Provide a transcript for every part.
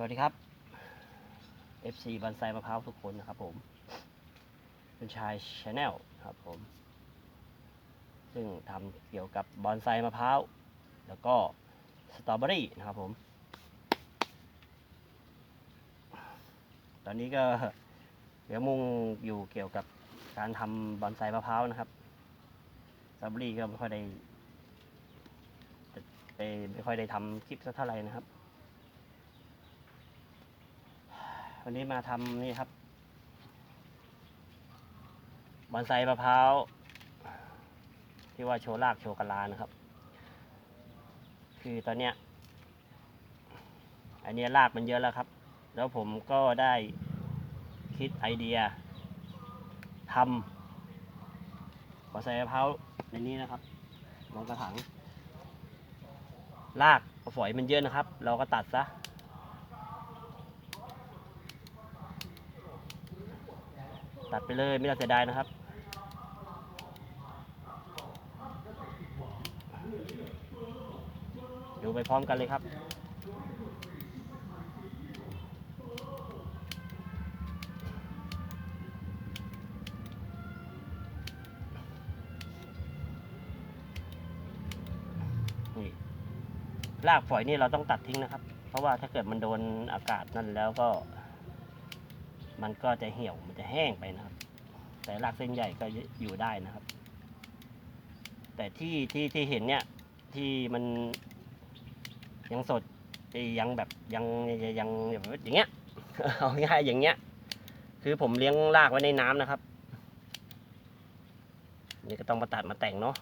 สวัสดีครับ FC บันไซมะพร้าวทุกคนนะครับผม เป็นชายชาแนลครับผม ซึ่งทำเกี่ยวกับบอนไซมะพร้าว แล้วก็สตรอเบอรี่นะครับผม ตอนนี้ก็เดี๋ยวมุ่งอยู่เกี่ยวกับการทำบอนไซมะพร้าวนะครับสตรอเบอรี่ก็ไม่ค่อยได้ไปไม่ค่อยได้ทำคลิปสักเท่าไหร่นะครับ วันนี้มาทำนี่ครับบอนไซมะพร้าวที่ว่าโชว์รากโชว์กะลานะครับ คือตอนเนี้ยอันเนี้ยรากมันเยอะแล้วครับ แล้วผมก็ได้คิดไอเดียทำบอนไซมะพร้าวในนี้นะครับลงกระถางรากฝอยมันเยอะนะครับ เราก็ตัดซะ ตัดไปเลยไม่ต้องเสียดายนะครับดูไปพร้อมกันเลยครับ นี่รากฝอยนี่เราต้องตัดทิ้งนะครับ เพราะว่าถ้าเกิดมันโดนอากาศนั่นแล้วก็ มันก็จะเหี่ยวมันจะแห้งไปนะครับ แต่รากเส้นใหญ่ก็อยู่ได้นะครับ แต่ที่ที่ที่เห็นเนี่ยที่มันยังสดยังแบบยังยังแบบอย่างเงี้ยเอาง่ายอย่างเงี้ย คือผมเลี้ยงรากไว้ในน้ำนะครับนี่ก็ต้องมาตัดมาแต่งเนาะ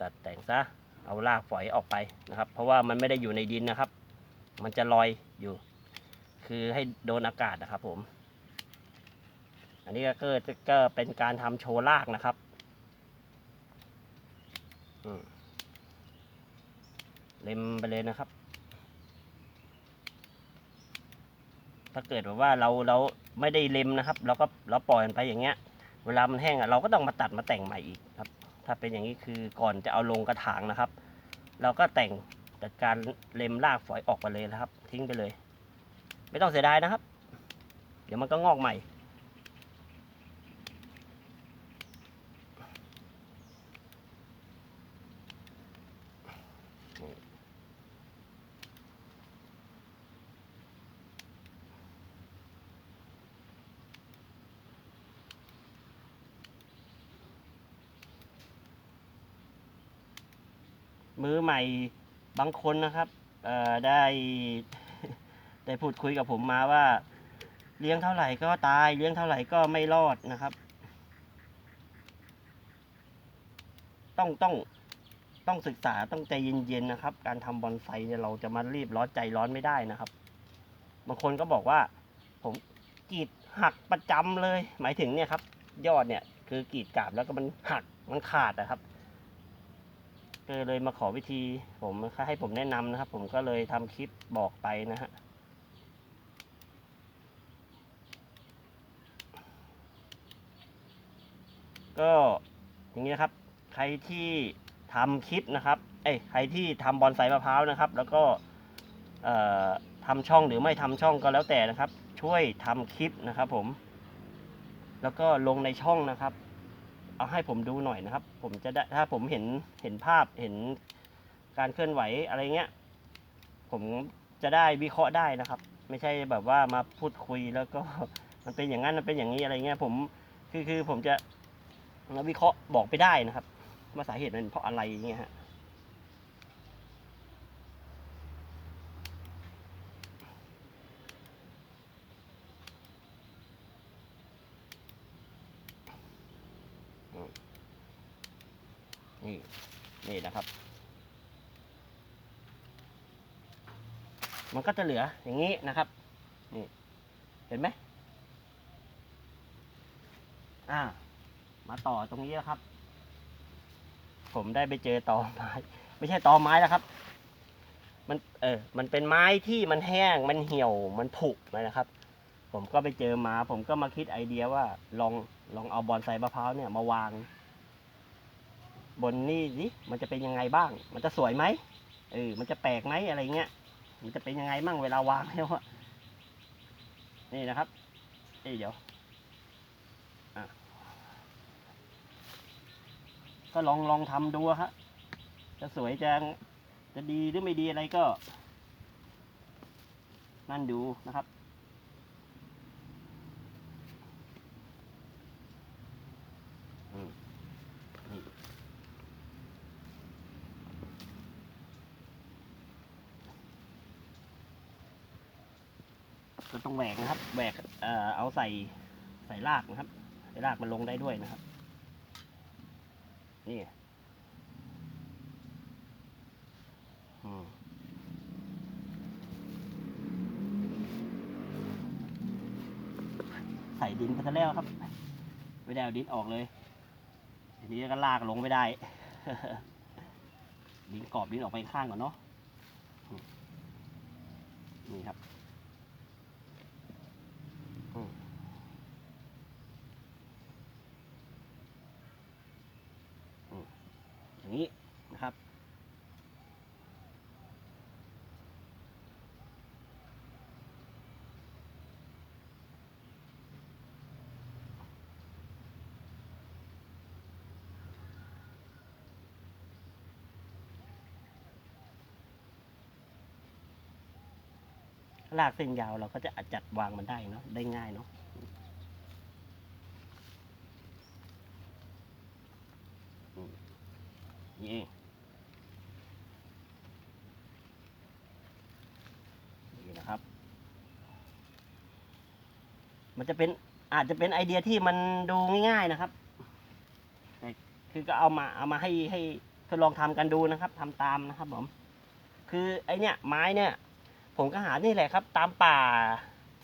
ตัดแต่งซะเอารากฝอยออกไปนะครับ เพราะว่ามันไม่ได้อยู่ในดินนะครับ มันจะลอยอยู่ คือให้โดนอากาศนะครับผม อันนี้ก็ก็ก็เป็นการทำโชว์รากนะครับเล็มไปเลยนะครับ ถ้าเกิดแบบว่าเราเราไม่ได้เล็มนะครับ เราก็เราปล่อยมันไปอย่างเงี้ย เวลามันแห้งอะเราก็ต้องมาตัดมาแต่งใหม่อีกครับ ถ้าเป็นอย่างนี้คือก่อนจะเอาลงกระถางนะครับ เราก็แต่งจัดการเล็มรากฝอยออกไปเลยนะครับ ทิ้งไปเลย ไม่ต้องเสียดายนะครับ เดี๋ยวมันก็งอกใหม่ มือใหม่บางคนนะครับได้ ได้พูดคุยกับผมมาว่า เลี้ยงเท่าไหร่ก็ตายเลี้ยงเท่าไหร่ก็ไม่รอดนะครับ ต้องต้องต้องศึกษาต้องใจเย็นๆนะครับ การทำบอนไซเนี่ยเราจะมารีบร้อนใจร้อนไม่ได้นะครับบางคนก็บอกว่า ผมกรีดหักประจำเลย หมายถึงเนี่ยครับ ยอดเนี่ย คือกรีดกาบแล้วก็มันหักมันขาดนะครับก็เลยมาขอวิธีผมให้ผมแนะนำนะครับ ผมก็เลยทำคลิปบอกไปนะฮะ ก็อย่างนี้นะครับ ใครที่ทำคลิปนะครับเอ้ยใครที่ทำบอนไซมะพร้าวนะครับ แล้วก็เอ่อทำช่องหรือไม่ทำช่องก็แล้วแต่นะครับ ช่วยทำคลิปนะครับผม แล้วก็ลงในช่องนะครับ เอาให้ผมดูหน่อยนะครับ ผมจะได้ถ้าผมเห็นเห็นภาพเห็นการเคลื่อนไหวอะไรเงี้ย ผมจะได้วิเคราะห์ได้นะครับ ไม่ใช่แบบว่ามาพูดคุยแล้วก็มันเป็นอย่างนั้นมันเป็นอย่างนี้อะไรเงี้ยผมคือคือผมจะ มาวิเคราะห์บอกไปได้นะครับว่าสาเหตุมันเพราะอะไรอย่างเงี้ยฮะนี่นี่นะครับ มันก็จะเหลืออย่างนี้นะครับ นี่ เห็นไหมอ่า มาต่อตรงนี้แล้วครับ ผมได้ไปเจอตอไม้ ไม่ใช่ตอไม้แล้วครับ มันเออ มันเป็นไม้ที่มันแห้ง มันเหี่ยว มันผุนะครับ ผมก็ไปเจอมา ผมก็มาคิดไอเดียว่า ลองลองเอาบอนไซมะพร้าวเนี่ยมาวาง บนนี่สิมันจะเป็นยังไงบ้าง มันจะสวยไหมเออ มันจะแปลกไหมอะไรเงี้ย มันจะเป็นยังไงมั่งเวลาวางแล้วอะนี่นะครับ เอ้ยเดี๋ยวอะ ก็ลองลองทำดูฮะ จะสวยจะจะดีหรือไม่ดีอะไรก็ นั่นดูนะครับก็ต้องแหวกนะครับแหวกเอ่อเอาใส่ใส่รากนะครับ ใส่รากมันลงได้ด้วยนะครับ นี่อืมใส่ดินไปซะแล้วครับ ไม่ได้เอาดินออกเลยทีนี้ก็ลากลงไม่ได้ ดินกรอบดินออกไปข้างก่อนเนาะนี่ครับอืมอืมอย่างนี้นะครับ ลากเส้นยาวเราก็จะจัดวางมันได้เนาะได้ง่ายเนาะนี่นี่นะครับ มันจะเป็นอาจจะเป็นไอเดียที่มันดูง่ายๆนะครับคือก็เอามาเอามาให้ให้ทดลองทำกันดูนะครับทำตามนะครับผมคือไอเนี้ยไม้เนี่ย ผมก็หานี่แหละครับ ตามป่า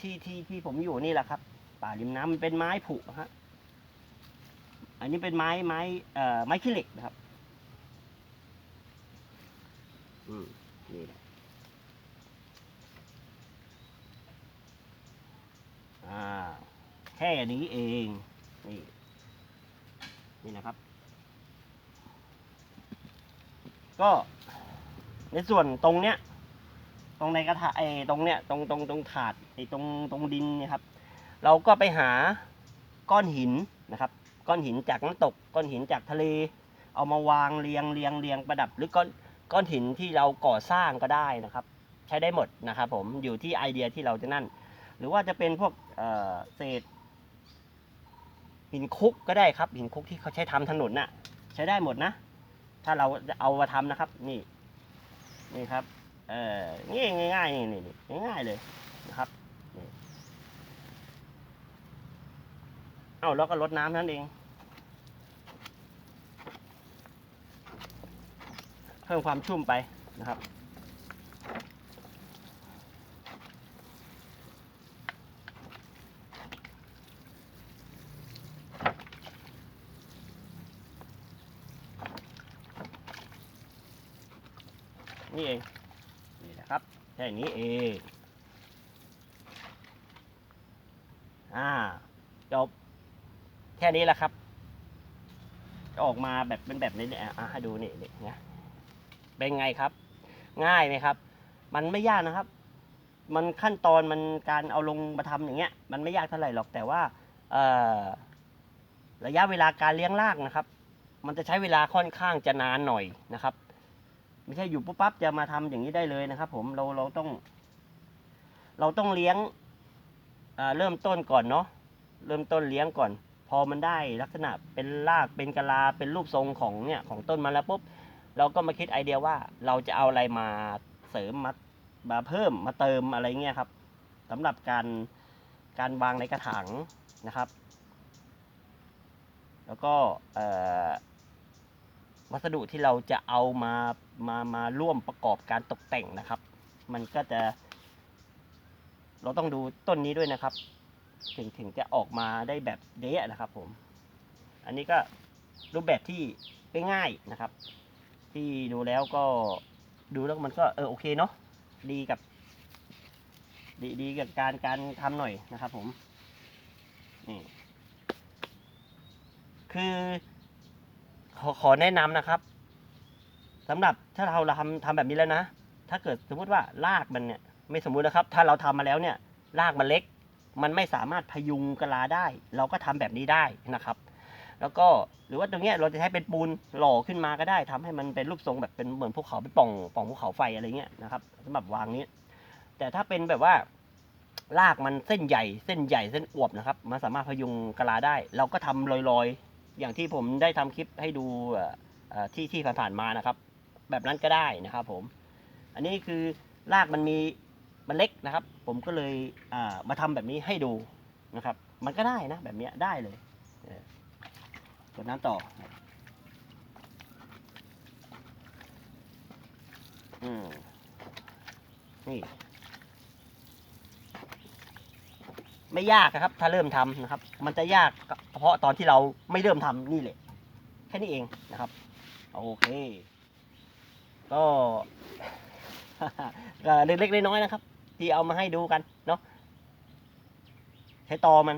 ที่ที่ที่ผมอยู่นี่แหละครับ ป่าริมน้ำมันเป็นไม้ผุฮะอันนี้เป็นไม้ไม้เอ่อไม้ขี้เหล็กนะครับ อืมนี่แหละอ่าแค่นี้เองนี่นี่นะครับ ก็ในส่วนตรงเนี้ย ตรงในกระถาไอ้ตรงเนี้ยตรงตรงตรงถาดไอ้ตรงตรงดินเนี่ยครับ เราก็ไปหาก้อนหินนะครับ ก้อนหินจากน้ำตกก้อนหินจากทะเล เอามาวางเรียงเรียงเรียงประดับ หรือก้อนก้อนหินที่เราก่อสร้างก็ได้นะครับ ใช้ได้หมดนะครับ ผมอยู่ที่ไอเดียที่เราจะนั่น หรือว่าจะเป็นพวกเอ่อเศษหินคุกก็ได้ครับหินคุกที่เขาใช้ทำถนนน่ะ ใช้ได้หมดนะ ถ้าเราเอามาทำนะครับ นี่ นี่ครับ เออนี่ง่ายๆนี่นี่นี่ง่ายๆเลยนะครับเอาแล้วก็ลดน้ำนั่นเอง เพิ่มความชุ่มไปนะครับ นี่เอง นี่นะครับแค่นี้เอง อ่าจบแค่นี้แหละครับ จะออกมาแบบเป็นแบบนี้เนี่ยอะให้ดูนี่นี่นะเป็นไงครับ ง่ายไหมครับ มันไม่ยากนะครับ มันขั้นตอนมันการเอาลงมาทำอย่างเงี้ย มันไม่ยากเท่าไหร่หรอกแต่ว่าเอ่อระยะเวลาการเลี้ยงรากนะครับ มันจะใช้เวลาค่อนข้างจะนานหน่อยนะครับ ไม่ใช่อยู่ปุ๊บปั๊บจะมาทำอย่างนี้ได้เลยนะครับ ผมเราเราต้อง เราต้องเลี้ยง เริ่มต้นก่อนเนาะเริ่มต้นเลี้ยงก่อน พอมันได้ลักษณะเป็นรากเป็นกะลาเป็นรูปทรงของเนี่ยของต้นมาแล้วปุ๊บเราก็มาคิดไอเดียว่าเราจะเอาอะไรมาเสริมมามาเพิ่มมาเติมอะไรเงี้ยครับสำหรับการการวางในกระถางนะครับ แล้วก็วัสดุที่เราจะเอามามามาร่วมประกอบการตกแต่งนะครับ มันก็จะ เราต้องดูต้นนี้ด้วยนะครับ ถึงถึงจะออกมาได้แบบเดะนะครับ ผม อันนี้ก็รูปแบบที่ง่ายๆนะครับ ที่ดูแล้วก็ดูแล้วมันก็เออโอเคเนาะดีกับ ดีดีกับการการทำหน่อยนะครับ ผมนี่คือขอขอแนะนำนะครับสำหรับถ้าเราเราทำทำแบบนี้แล้วนะ ถ้าเกิดสมมติว่ารากมันเนี่ย ไม่สมมุตินะครับ ถ้าเราทำมาแล้วเนี่ยรากมันเล็ก มันไม่สามารถพยุงกะลาได้ เราก็ทำแบบนี้ได้นะครับ แล้วก็หรือว่าตรงเนี้ยเราจะใช้เป็นปูนหล่อขึ้นมาก็ได้ทำให้มันเป็นรูปทรงแบบเป็นเหมือนภูเขาเป็นป่องป่องภูเขาไฟอะไรเงี้ยนะครับสำหรับวางนี้ แต่ถ้าเป็นแบบว่ารากมันเส้นใหญ่เส้นใหญ่เส้นอวบนะครับ มันสามารถพยุงกะลาได้ เราก็ทำลอยๆ อย่างที่ผมได้ทำคลิปให้ดูที่ที่ผ่านๆมานะครับ แบบนั้นก็ได้นะครับผม อันนี้คือรากมันมี มันเล็กนะครับ ผมก็เลยมาทำแบบนี้ให้ดูนะครับ มันก็ได้นะแบบเนี้ยได้เลยกดน้ำต่ออืมนี่ไม่ยากนะครับ ถ้าเริ่มทำนะครับ มันจะยากเฉพาะตอนที่เราไม่เริ่มทำนี่แหละแค่นี้เองนะครับ โอเค ก็ก็เล็กๆน้อยๆนะครับ ที่เอามาให้ดูกันเนาะใช้ตอมัน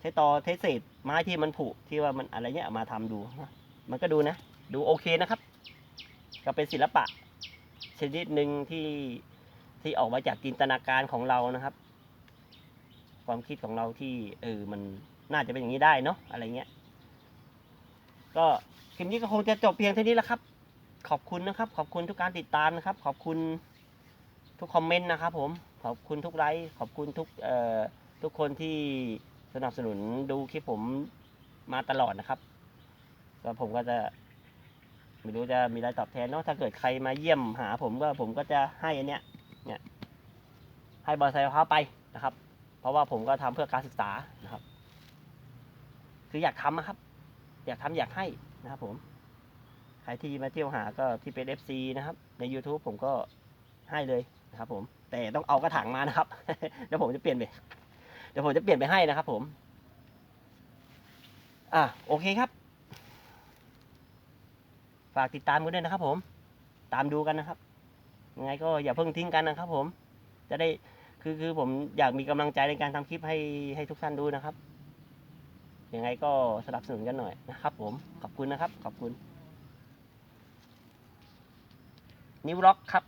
ใช้ตอเทเศษไม้ที่มันผุที่ว่ามันอะไรเนี้ยมาทำดูมันก็ดูนะ ดูโอเคนะครับ ก็เป็นศิลปะชนิดหนึ่งที่ที่ออกมาจากจินตนาการของเรานะครับ ความคิดของเราที่เออมันน่าจะเป็นอย่างนี้ได้เนาะอะไรเงี้ยก็คลิปนี้ก็คงจะจบเพียงเท่านี้แหละครับ ขอบคุณนะครับ ขอบคุณทุกการติดตามนะครับ ขอบคุณทุกคอมเมนต์นะครับผม ขอบคุณทุกไลค์ขอบคุณทุกเอ่อทุกคนที่สนับสนุนดูคลิปผมมาตลอดนะครับก็ผมก็จะไม่รู้จะมีอะไรตอบแทนเนาะถ้าเกิดใครมาเยี่ยมหา ผมก็ผมก็จะให้อันเนี้ยเนี่ยให้บอลไซมะพาวไปนะครับ เพราะว่าผมก็ทำเพื่อการศึกษานะครับ คืออยากทำนะครับ อยากทำอยากให้นะครับ ผมใครที่มาเที่ยวหาก็ที่เป็น FC นะครับ ใน YouTube ผมก็ให้เลยนะครับผม แต่ต้องเอากระถางมานะครับ เดี๋ยวผมจะเปลี่ยนไป เดี๋ยวผมจะเปลี่ยนไปให้นะครับ ผม อะโอเคครับ ฝากติดตามกันด้วยนะครับ ผม ตามดูกันนะครับ ยังไงก็อย่าเพิ่งทิ้งกันนะครับ ผม จะได้คือคือผมอยากมีกำลังใจในการทำคลิปให้ให้ทุกท่านดูนะครับ ยังไงก็สนับสนุนกันหน่อยนะครับ ผม ขอบคุณนะครับ ขอบคุณ นิวร็อกครับ